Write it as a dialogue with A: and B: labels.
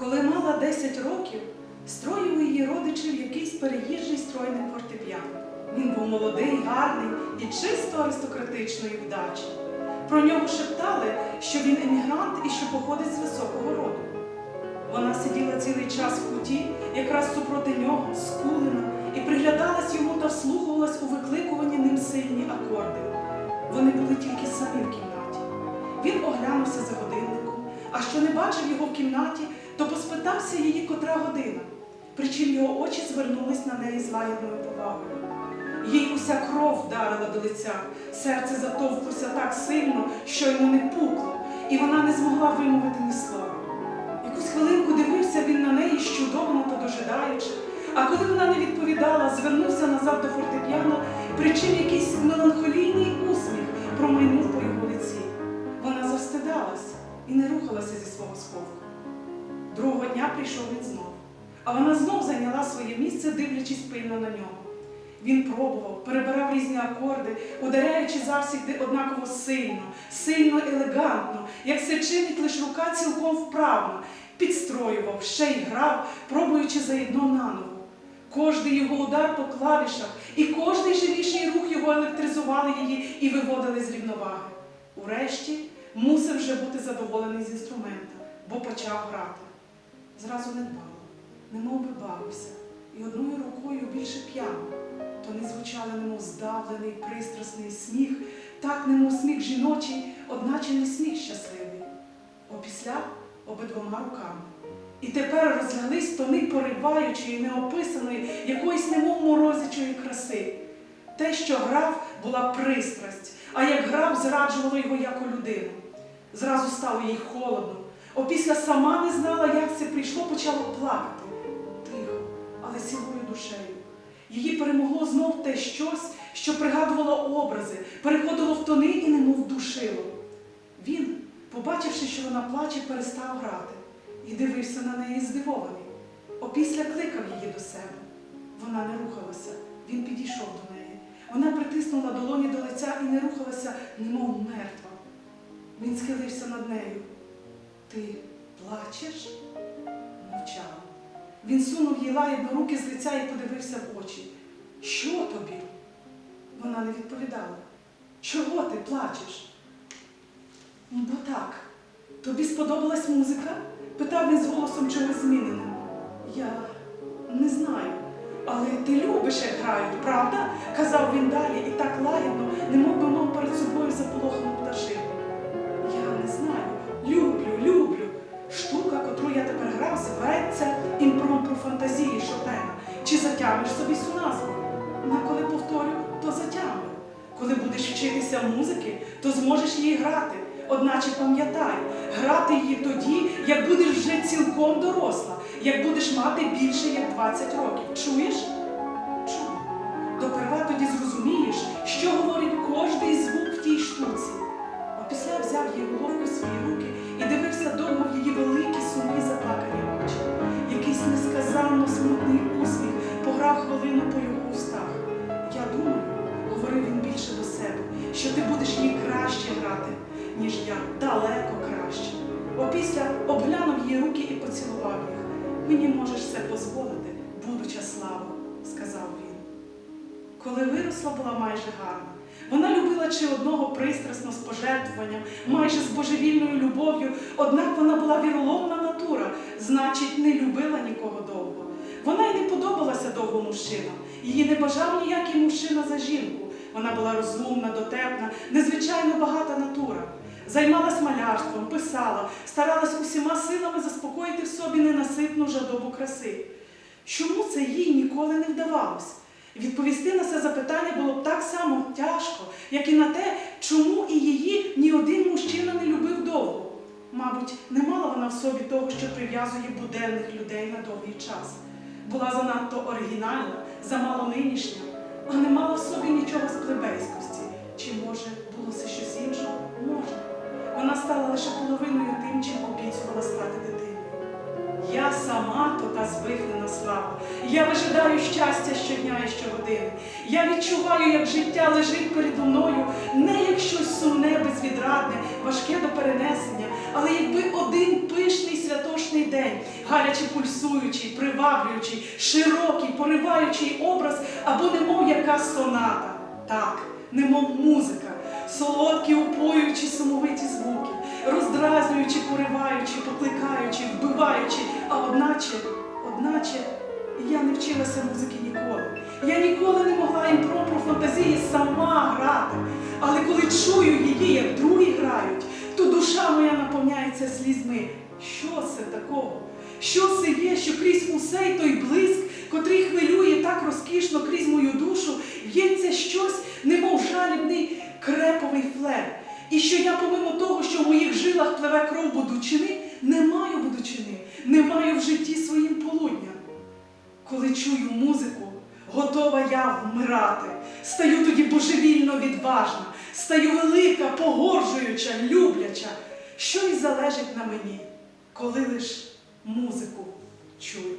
A: Коли мала 10 років, строїв її родичів якийсь переїжджий стройний фортепіано. Він був молодий, гарний і чисто аристократичної вдачі. Про нього шептали, що він емігрант і що походить з високого роду. Вона сиділа цілий час в куті, якраз супроти нього, скулена, і приглядалась йому та вслухувалась у викликувані ним сильні акорди. Вони були тільки самі в кімнаті. Він оглянувся за годинником, а що не бачив його в кімнаті, то поспитався її котра година. Причим його очі звернулись на неї з лагідною повагою. Їй уся кров вдарила до лиця, серце затовклося так сильно, що йому не пукло, і вона не змогла вимовити ні слова. Якусь хвилинку дивився він на неї щудовно та дожидаючи, а коли вона не відповідала, звернувся назад до фортепіано, причим якийсь меланхолійний усміх промайнув по його лиці. Вона завстидалась і не рухалася зі свого сховку. Дня прийшов він знов, а вона знов зайняла своє місце, дивлячись пильно на нього. Він пробував, перебирав різні акорди, ударяючи завсігди однаково сильно, сильно елегантно, як це чинить лише рука цілком вправно, підстроював, ще й грав, пробуючи заєдно наново. Кожний його удар по клавішах і кожний живіший рух його електризували її і виводили з рівноваги. Урешті мусив вже бути задоволений з інструмента, бо почав грати. Зразу не дбало, немов би бавився, і одною рукою більше п'яно. То не звучали немов здавлений, пристрасний сміх, так немов сміх жіночий, одначе не сміх щасливий. Опісля обидвома руками. І тепер розлялись тони пориваючої, неописаної, якоїсь немов морозячої краси. Те, що грав, була пристрасть, а як грав, зраджувало його як у людину. Зразу стало їй холодно. Опісля сама не знала, як це прийшло, почала плакати. Тихо, але цілою душею. Її перемогло знов те щось, що пригадувало образи, переходило в тони і немов душило. Він, побачивши, що вона плаче, перестав грати і дивився на неї здивований. Опісля кликав її до себе. Вона не рухалася, він підійшов до неї. Вона притиснула долоні до лиця і не рухалася, немов мертва. Він схилився над нею. Ти плачеш? Мовчала. Він сунув їй лагідно руки з лиця і подивився в очі. Що тобі? Вона не відповідала. Чого ти плачеш? «Ну, Бо так. Тобі сподобалась музика? питав він з голосом чогось зміненим. Я не знаю. Але ти любиш, як грають, правда? казав він далі і так лагідно, немов би мав перед собою заполохану фантазії Шопена. Чи затямиш собі цю назву? На коли повторю, то затямлю. Коли будеш вчитися музики, то зможеш її грати. Одначе пам'ятай, грати її тоді, як будеш вже цілком доросла, як будеш мати більше як 20 років. Чуєш? Чую. Доперва тоді зрозумієш, що говорить по його устах. Я думаю, говорив він більше до себе, що ти будеш її краще грати, ніж я, далеко краще. Опісля обглянув її руки і поцілував їх. Мені можеш все дозволити, будуча слава, сказав він. Коли виросла, була майже гарна. Вона любила чи одного пристрасно з пожертвуванням, майже з божевільною любов'ю, однак вона була віроломна натура, значить, не любила. Вона й не подобалася довго мужчинам. Її не бажав ніякий мужчина за жінку. Вона була розумна, дотепна, незвичайно багата натура. Займалась малярством, писала, старалась усіма силами заспокоїти в собі ненаситну жадобу краси. Чому це їй ніколи не вдавалось? Відповісти на це запитання було б так само тяжко, як і на те, чому і її ні один мужчина не любив довго. Мабуть, не мала вона в собі того, що прив'язує буденних людей на довгий час. Була занадто оригінальна, замало нинішня, а не мала в собі нічого з плебейськості. Чи може було це щось іншого? Може. Вона стала лише половиною тим, чим обіцювала стати дитиною. Я сама то та звихнена слава. Я вижидаю щастя щодня і щогодини. Я відчуваю, як життя лежить передо мною, не як щось сумне, безвідрадне, важке до перенесення, але якби один день, гаряче пульсуючий, приваблюючий, широкий, пориваючий образ або немов яка соната. Так, немов музика, солодкі, упоюючі сумовиті звуки, роздразнюючи, пориваючи, покликаючи, вбиваючи, а одначе, одначе, я не вчилася музики ніколи. Я ніколи не могла імпромпру фантазії сама грати. Але коли чую її, як другі грають, то душа моя наповняється слізьми. Що це такого? Що це є, що крізь усей той блиск, котрий хвилює так розкішно крізь мою душу, в'ється щось, немов жалібний креповий флер. І що я, помимо того, що в моїх жилах пливе кров будучини, не маю будучини, не маю в житті своїм полудня. Коли чую музику, готова я вмирати. Стаю тоді божевільно відважна, стаю велика, погоржуюча, любляча, що й залежить на мені, коли лиш музику чую.